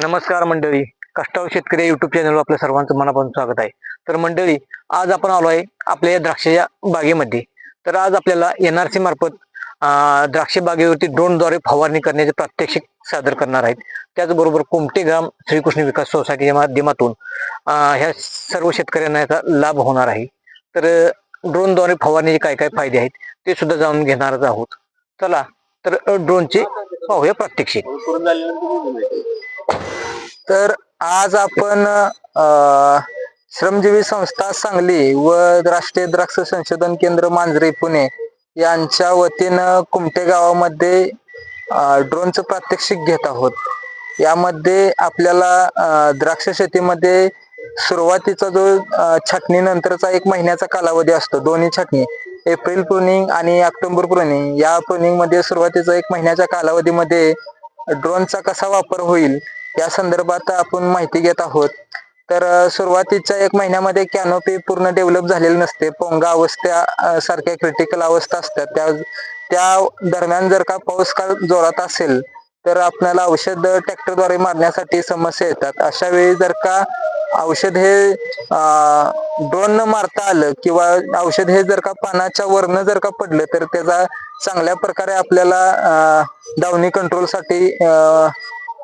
नमस्कार मंडळी. कष्टाव शेतकरी युट्यूब चॅनलवर आपल्या सर्वांचं मनापासून स्वागत आहे. तर मंडळी आज आपण आलो आहे आपल्या या द्राक्षाच्या बागेमध्ये. तर आज आपल्याला एन आर सी मार्फत द्राक्ष बागेवरती ड्रोनद्वारे फवारणी करण्याचे प्रात्यक्षिक सादर करणार आहेत. त्याचबरोबर कोमटे ग्राम श्रीकृष्ण विकास सोसायटीच्या माध्यमातून ह्या सर्व शेतकऱ्यांना याचा लाभ होणार आहे. तर ड्रोनद्वारे फवारणीचे काय काय फायदे आहेत ते सुद्धा जाणून घेणारच आहोत. चला तर ड्रोनचे पाहूया प्रात्यक्षिक. तर आज आपण श्रमजीवी संस्था सांगली व राष्ट्रीय द्राक्ष संशोधन केंद्र मांजरे पुणे यांच्या वतीनं कुमटे गावामध्ये ड्रोनचं प्रात्यक्षिक घेत आहोत. यामध्ये आपल्याला द्राक्ष शेतीमध्ये सुरुवातीचा जो अ, छाटणीनंतरचा एक महिन्याचा कालावधी असतो दोन्ही छाटणी एप्रिल प्रुनिंग आणि ऑक्टोबर प्रुनिंग या प्रुनिंगमध्ये सुरुवातीचा एक महिन्याच्या कालावधीमध्ये ड्रोनचा कसा वापर होईल या संदर्भात आपण माहिती घेत आहोत. तर सुरुवातीच्या एक महिन्यामध्ये कॅनोपी पूर्ण डेव्हलप झालेली नसते. पोंगा अवस्था सारख्या क्रिटिकल अवस्था असतात. त्या त्या दरम्यान जर का पाऊस काळ जोरात असेल तर आपल्याला औषध ट्रॅक्टरद्वारे मारण्यासाठी समस्या येतात. अशा वेळी जर का औषध हे ड्रोन न मारता आलं किंवा औषध हे जर का पानाच्या वरनं जर का पडलं तर त्याचा चांगल्या प्रकारे आपल्याला अ, दावणी कंट्रोलसाठी अ,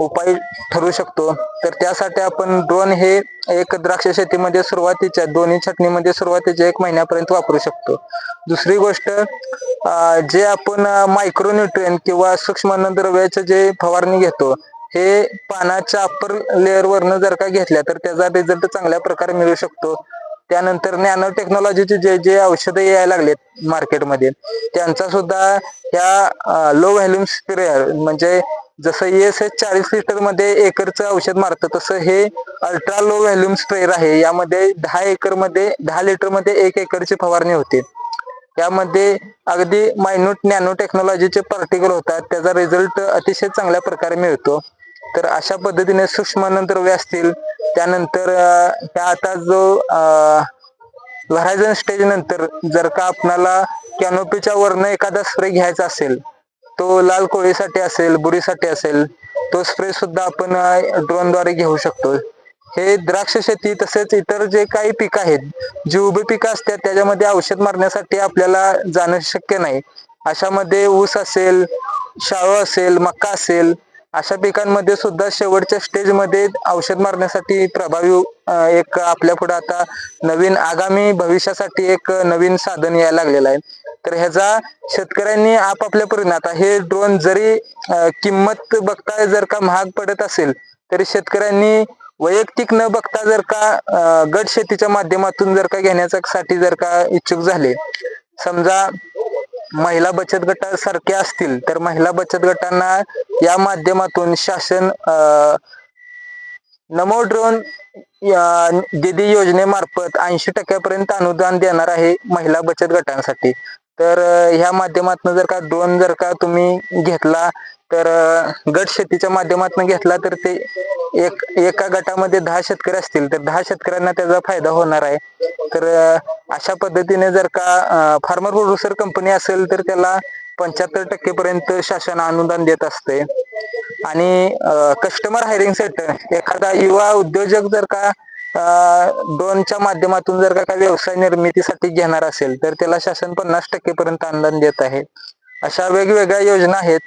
उपाय ठरू शकतो. तर त्यासाठी आपण ड्रोन हे एक द्राक्ष शेतीमध्ये सुरुवातीच्या दोन्ही छटणीमध्ये सुरुवातीच्या एक महिन्यापर्यंत वापरू शकतो. दुसरी गोष्ट जे आपण मायक्रोन्युट्रियन किंवा सूक्ष्म द्रव्याचे जे फवारणी घेतो हे पानाच्या अप्पर लेअर वरनं जर का घेतल्या तर त्याचा रिझल्ट चांगल्या प्रकारे मिळू शकतो. त्यानंतर नॅनो टेक्नॉलॉजीचे जे जे औषधं यायला लागलेत मार्केटमध्ये त्यांचा सुद्धा ह्या लो व्हॅल्यूम स्प्रेअर म्हणजे जसं एस एस चाळीस लिटरमध्ये एकरचं औषध मारतं तसं हे अल्ट्रा लो व्हॅल्यूम स्प्रेअर आहे. यामध्ये दहा एकरमध्ये दहा लिटरमध्ये एक एकरची फवारणी होते. यामध्ये अगदी मायन्यूट नॅनो टेक्नॉलॉजीचे पार्टिकल होतात. त्याचा रिझल्ट अतिशय चांगल्या प्रकारे मिळतो. तर अशा पद्धतीने सूक्ष्म द्रव्य असतील. त्यानंतर त्या ह्या आता जो व्हरायझन स्टेज नंतर जर का आपणाला कॅनोपीच्या वरनं एखादा स्प्रे घ्यायचा असेल तो लाल कोळीसाठी असेल बुरीसाठी असेल तो स्प्रे सुद्धा आपण ड्रोनद्वारे घेऊ शकतो. हे द्राक्ष शेती तसेच इतर जे काही पिकं आहेत जी उभी पिकं असतात त्याच्यामध्ये औषध मारण्यासाठी आपल्याला जाणं शक्य नाही. अशामध्ये ऊस असेल शाळू असेल मका असेल अशा पिकांमध्ये सुद्धा शेवटच्या स्टेजमध्ये औषध मारण्यासाठी प्रभावी एक आपल्या पुढे आता नवीन आगामी भविष्यासाठी एक नवीन साधन यायला लागलेलं आहे. तर ह्याचा शेतकऱ्यांनी आपापल्या परीने आता हे ड्रोन जरी किंमत बघता जर का महाग पडत असेल तरी शेतकऱ्यांनी वैयक्तिक न बघता जर का गट शेतीच्या माध्यमातून जर का घेण्याचा साठी जर का इच्छुक झाले समजा महिला बचत गटासारखे असतील तर महिला बचत गटांना या माध्यमातून शासन नमो ड्रोन दिदी योजनेमार्फत ऐंशी टक्क्यापर्यंत अनुदान देणार आहे महिला बचत गटांसाठी. तर ह्या माध्यमातून जर का ड्रोन जर का तुम्ही घेतला तर गट शेतीच्या माध्यमातून घेतला तर ते एक एका गटामध्ये दहा शेतकरी असतील तर दहा शेतकऱ्यांना त्याचा फायदा होणार आहे. तर अशा पद्धतीने जर का फार्मर प्रोड्युसर कंपनी असेल तर त्याला पंच्याहत्तर टक्के पर्यंत शासन अनुदान देत असते. आणि कस्टमर हायरिंग सेंटर एखादा युवा उद्योजक जर का दोनच्या माध्यमातून जर का व्यवसाय निर्मितीसाठी घेणार असेल तर त्याला शासन पन्नास टक्के पर्यंत अनुदान देत आहे. अशा वेगवेगळ्या योजना आहेत.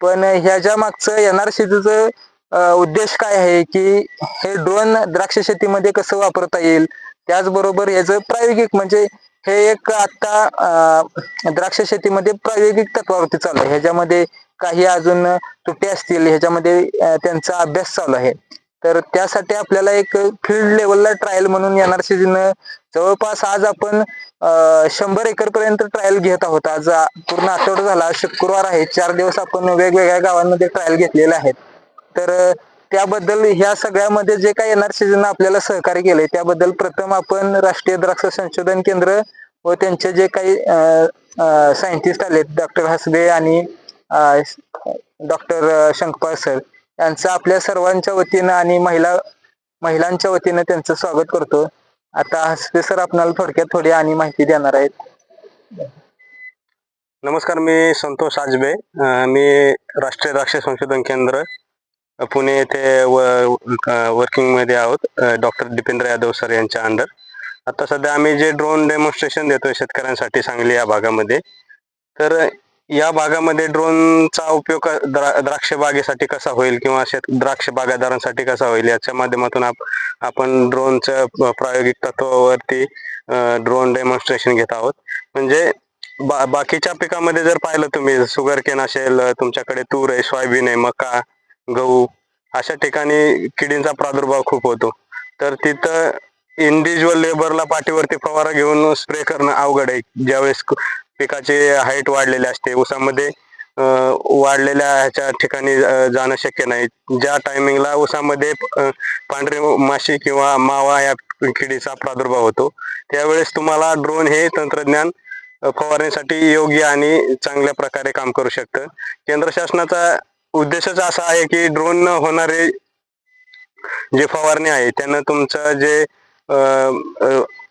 पण ह्याच्या मागचं एनआरसीचं उद्देश काय आहे की हे ड्रोन द्राक्ष शेतीमध्ये कसं वापरता येईल त्याचबरोबर याचं प्रायोगिक म्हणजे हे एक आता द्राक्ष शेतीमध्ये प्रायोगिक तत्वावरती चालू आहे. ह्याच्यामध्ये काही अजून तुटे असतील ह्याच्यामध्ये त्यांचा अभ्यास चालू आहे. तर त्यासाठी आपल्याला एक फील्ड लेवलला ट्रायल म्हणून येणार सीजन जवळपास आज आपण शंभर एकर पर्यंत ट्रायल घेत आहोत. आज पूर्ण आठवडा झाला शुक्रवार आहे. चार दिवस आपण वेगवेगळ्या गावांमध्ये ट्रायल घेतलेले आहेत. तर त्याबद्दल ह्या सगळ्यामध्ये जे काही येणार सीजन आपल्याला सहकार्य केलंय त्याबद्दल प्रथम आपण राष्ट्रीय द्राक्ष संशोधन केंद्र व त्यांचे जे काही सायंटिस्ट आलेत डॉक्टर हसबे आणि डॉक्टर शंकपाळ सर यांचं आपल्या सर्वांच्या वतीनं आणि महिला महिलांच्या वतीनं त्यांचं स्वागत करतो. आता हसबे सर आपल्याला थोडक्यात थोडी आणि माहिती देणार आहेत. नमस्कार मी संतोष आजबे मी राष्ट्रीय द्राक्ष संशोधन केंद्र पुणे येथे वर्किंगमध्ये आहोत डॉक्टर दीपेंद्र यादव सर यांच्या अंडर आता सध्या आम्ही जे ड्रोन डेमॉन्स्ट्रेशन देतोय शेतकऱ्यांसाठी सांगली या भागामध्ये तर या भागामध्ये ड्रोनचा उपयोग द्राक्ष बागेसाठी कसा होईल किंवा शेत द्राक्ष बागादारांसाठी कसा होईल याच्या माध्यमातून आपण ड्रोनच्या प्रायोगिक तत्वावरती ड्रोन डेमॉन्स्ट्रेशन घेत आहोत. म्हणजे बा बाकीच्या पिकामध्ये जर पाहिलं तुम्ही सुगर केन असेल तुमच्याकडे तूर आहे सोयाबीन आहे मका गहू अशा ठिकाणी किडींचा प्रादुर्भाव खूप होतो. तर तिथं इंडिव्हिज्युअल लेबरला पाठीवरती फवारा घेऊन स्प्रे करणं अवघड आहे. ज्यावेळेस पिकाचे पिकाची हाईट वाढलेली असते ऊसामध्ये वाढलेल्या ह्याच्या ठिकाणी जाणं शक्य नाही. ज्या टायमिंगला ऊसामध्ये पांढरी माशी किंवा मावा या किडीचा प्रादुर्भाव होतो त्यावेळेस तुम्हाला ड्रोन हे तंत्रज्ञान फवारणीसाठी योग्य आणि चांगल्या प्रकारे काम करू शकतं. केंद्र शासनाचा उद्देशच असा आहे की ड्रोन होणारे जे फवारणी आहे त्यानं तुमचं जे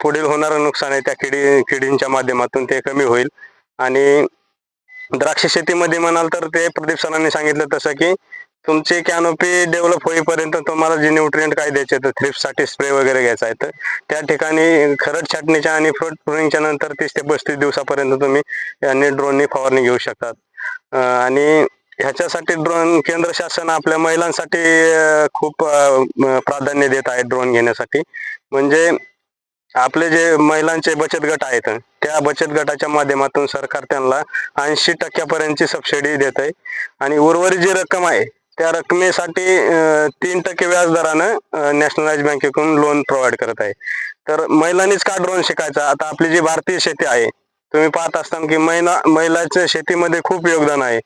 पुढील होणारं नुकसान आहे त्या किडी किडींच्या माध्यमातून ते कमी होईल. आणि द्राक्ष शेतीमध्ये म्हणाल तर ते प्रदीप सरांनी सांगितलं तसं की तुमची कॅनोपी डेव्हलप होईपर्यंत तुम्हाला जे न्यूट्रिएंट काय द्यायचे तर थ्रिप्ससाठी स्प्रे वगैरे घ्यायचा आहे तर त्या ठिकाणी खरड छाटणीच्या आणि फ्रूट प्रुनिंगच्या नंतर तीस ते पस्तीस दिवसापर्यंत तुम्ही यांनी ड्रोननी फवारणी घेऊ शकतात. आणि ह्याच्यासाठी ड्रोन केंद्र शासन आपल्या महिलांसाठी खूप प्राधान्य देत आहे ड्रोन घेण्यासाठी. म्हणजे आपले जे महिलांचे बचत गट आहेत त्या बचत गटाच्या माध्यमातून सरकार त्यांना ऐंशी टक्क्यापर्यंतची सबसिडी देत आहे आणि उर्वरित जी रक्कम आहे त्या रकमेसाठी तीन टक्के व्याजदरानं नॅशनलाइज बँकेकडून लोन प्रोव्हाइड करत आहे. तर महिलांनीच का ड्रोन शिकायचा? आता आपली जी भारतीय शेती आहे तुम्ही पाहत असताना की महिला महिलाच्या शेतीमध्ये खूप योगदान आहे.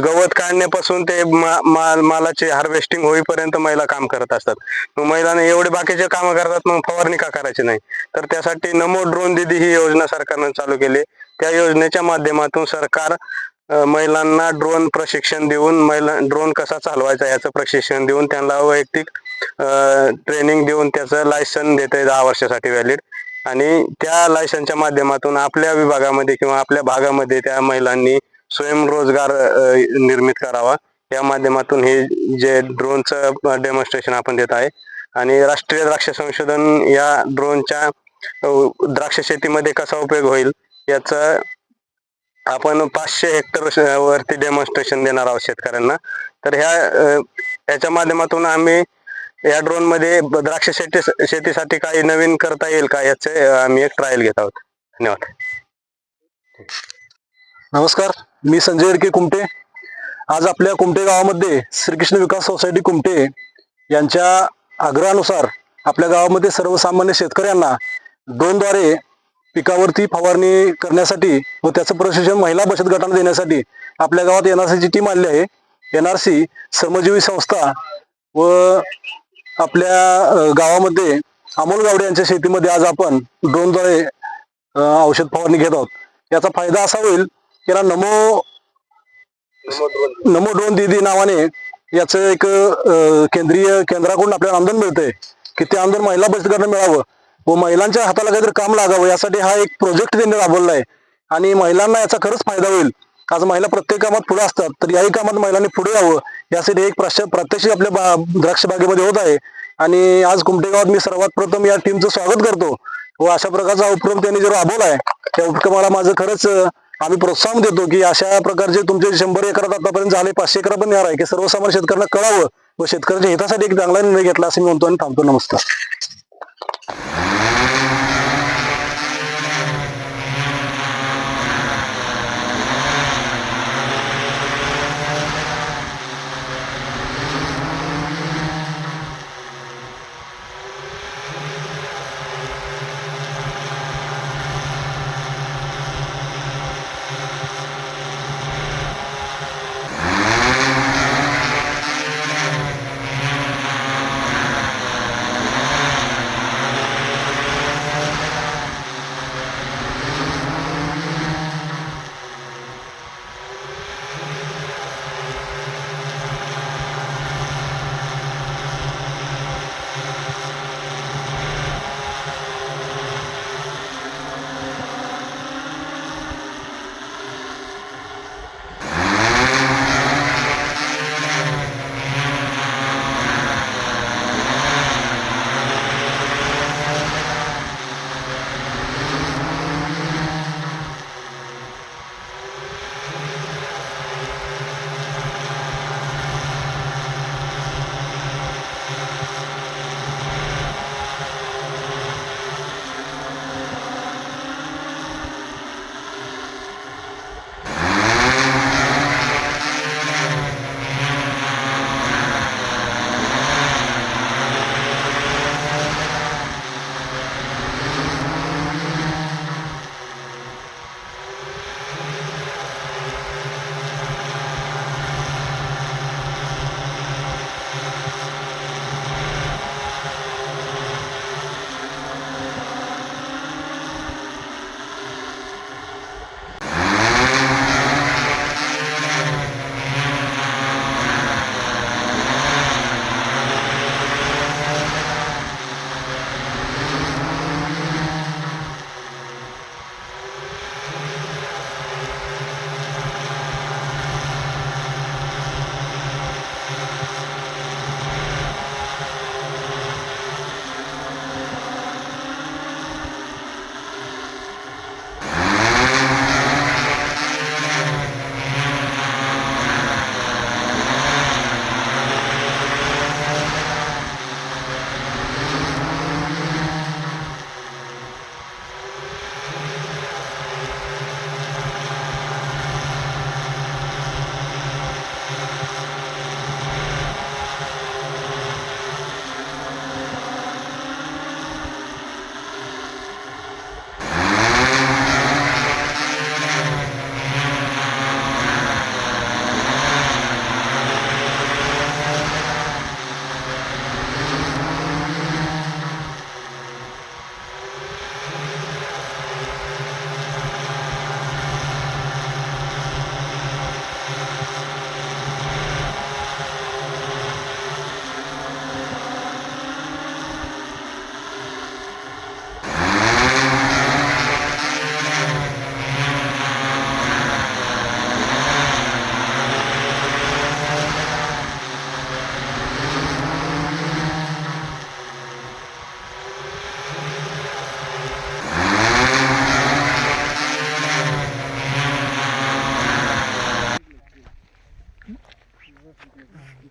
गवत काढण्यापासून ते मा- माल मालाचे हार्वेस्टिंग होईपर्यंत महिला काम करत असतात. मग महिलांना एवढे बाकीचे कामं करतात मग फवारणी का करायची नाही? तर त्यासाठी नमो ड्रोन दिदी ही योजना सरकारनं चालू केली. त्या योजनेच्या माध्यमातून सरकार महिलांना ड्रोन प्रशिक्षण देऊन महिला ड्रोन कसा चालवायचा याचं प्रशिक्षण देऊन त्यांना वैयक्तिक ट्रेनिंग देऊन त्याचं लायसन देते दहा वर्षासाठी व्हॅलिड आणि त्या लायसनच्या माध्यमातून आपल्या विभागामध्ये किंवा आपल्या भागामध्ये त्या महिलांनी स्वयंरोजगार निर्मित करावा. या माध्यमातून हे जे ड्रोनचं डेमॉन्स्ट्रेशन आपण देत आहे. आणि राष्ट्रीय द्राक्ष संशोधन या ड्रोनच्या द्राक्ष शेतीमध्ये कसा उपयोग होईल याचं आपण पाचशे हेक्टर वरती डेमॉन्स्ट्रेशन देणार आहोत शेतकऱ्यांना. तर ह्या याच्या माध्यमातून आम्ही या ड्रोनमध्ये द्राक्ष शेती शेतीसाठी काही नवीन करता येईल का याचे आम्ही एक ट्रायल घेत आहोत. धन्यवाद. नमस्कार मी संजय एरके कुमटे. आज आपल्या कुमटे गावामध्ये श्रीकृष्ण विकास सोसायटी कुमटे यांच्या आग्रहानुसार आपल्या गावामध्ये सर्वसामान्य शेतकऱ्यांना ड्रोनद्वारे पिकावरती फवारणी करण्यासाठी व त्याचं प्रशिक्षण महिला बचत गटांना देण्यासाठी आपल्या गावात एनआरसीची टीम आली आहे. एनआरसी श्रमजीवी संस्था व आपल्या गावामध्ये अमोल गावडे यांच्या शेतीमध्ये आज आपण ड्रोनद्वारे औषध फवारणी घेत आहोत. याचा फायदा असा होईल की याला नमो नमो ड्रोन दिदी नावाने याचं एक केंद्रीय केंद्राकडून आपल्याला अनुदान मिळतंय की ते अनुदान महिला बचत गटांना मिळावं व महिलांच्या हाताला काहीतरी काम लागावं यासाठी हा एक प्रोजेक्ट त्यांनी राबवला आहे. आणि महिलांना याचा खरंच फायदा होईल आज महिला प्रत्येक कामात पुढे असतात तर याही कामात महिलांनी पुढे यावं यासाठी एक प्रश प्रात्यक्षिक आपल्या द्राक्ष बागेमध्ये होत आहे. आणि आज कुमटेगावात मी सर्वात प्रथम या टीमचं स्वागत करतो. व अशा प्रकारचा उपक्रम त्यांनी जो राबवला आहे त्या उपक्रमाला माझं खरंच आम्ही प्रोत्साहन देतो की अशा प्रकारचे तुमचे शंभर एकरात आतापर्यंत झाले पाचशे एकरा पण येणार आहे की सर्वसामान्य शेतकऱ्यांना कळावं व शेतकऱ्यांच्या हितासाठी एक चांगला निर्णय घेतला असं मी म्हणतो आणि थांबतो. नमस्कार.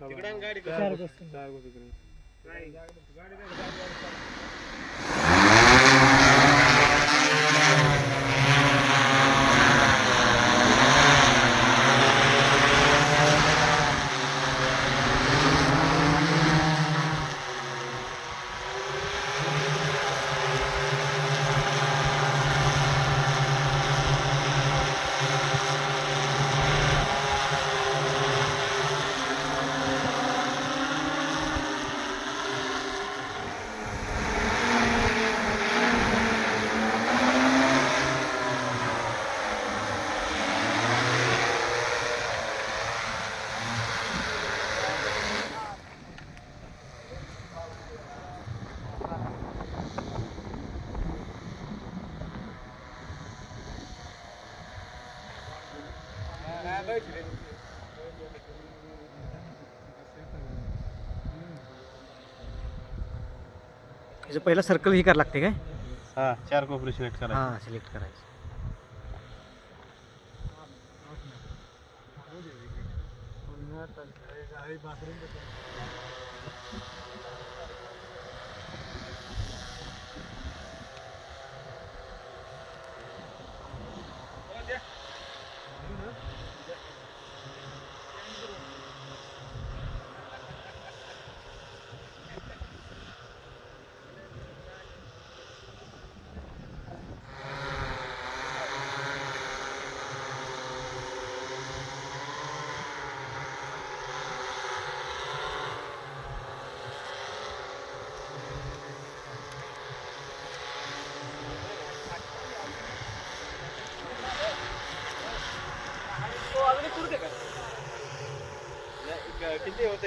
तिकडं आणि गाडी चार बस. चार बस इकडे. त्याचं पहिलं सर्कल ही कर लागते काय? हा चार कोपरी सिलेक्ट करा हाँ सिलेक्ट करायचं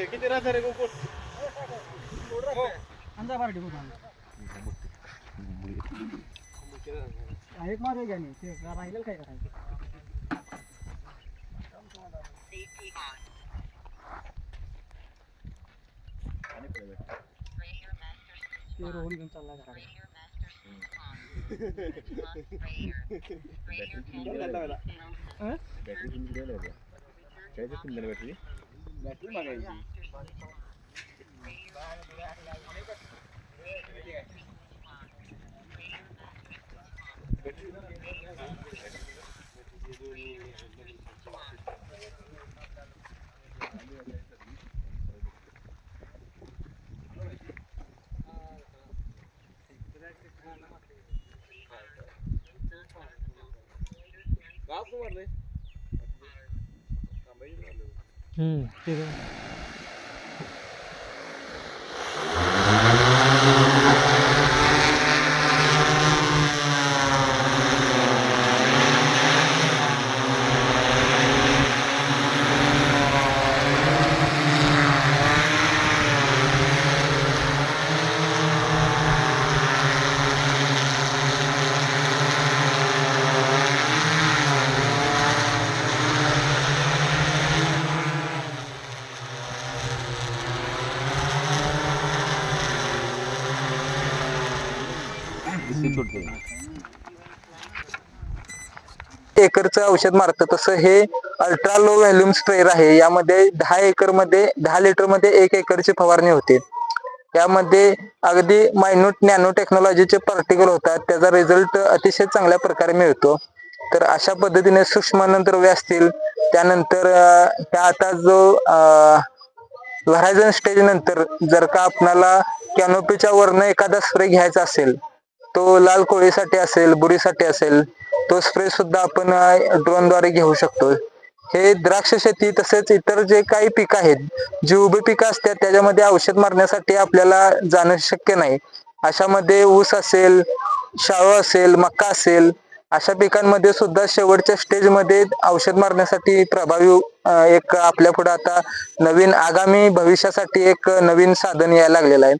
किती होते किती राहते रे एक मारे घ्या ते राहिलेलं काय करायचं? ते रोहन घेऊन चालला घराकडे. हम्म ते एकरचं औषध मारतं. तसं हे अल्ट्रा लो व्हॅल्यूम स्प्रेअर आहे. यामध्ये दहा एकरमध्ये दहा लिटरमध्ये एक एकरची फवारणी होते. यामध्ये अगदी मायन्यूट नॅनो टेक्नॉलॉजीचे पार्टिकल होतात. त्याचा रिझल्ट अतिशय चांगल्या प्रकारे मिळतो. तर अशा पद्धतीने सूक्ष्म नंतर असतील. त्यानंतर त्या आता जो व्हरायझन स्टेज नंतर जर का आपणाला कॅनोपीच्या वरनं एखादा स्प्रे घ्यायचा असेल तो लाल कोळीसाठी असेल बुरीसाठी असेल तो स्प्रे सुद्धा आपण ड्रोनद्वारे घेऊ शकतो. हे द्राक्ष शेती तसेच इतर जे काही पिकं आहेत जी उभी पिकं असतात त्याच्यामध्ये औषध मारण्यासाठी आपल्याला जाणं शक्य नाही. अशामध्ये ऊस असेल शाळू असेल मका असेल अशा पिकांमध्ये सुद्धा शेवटच्या स्टेजमध्ये औषध मारण्यासाठी प्रभावी एक आपल्या पुढे आता नवीन आगामी भविष्यासाठी एक नवीन साधन यायला लागलेलं आहे.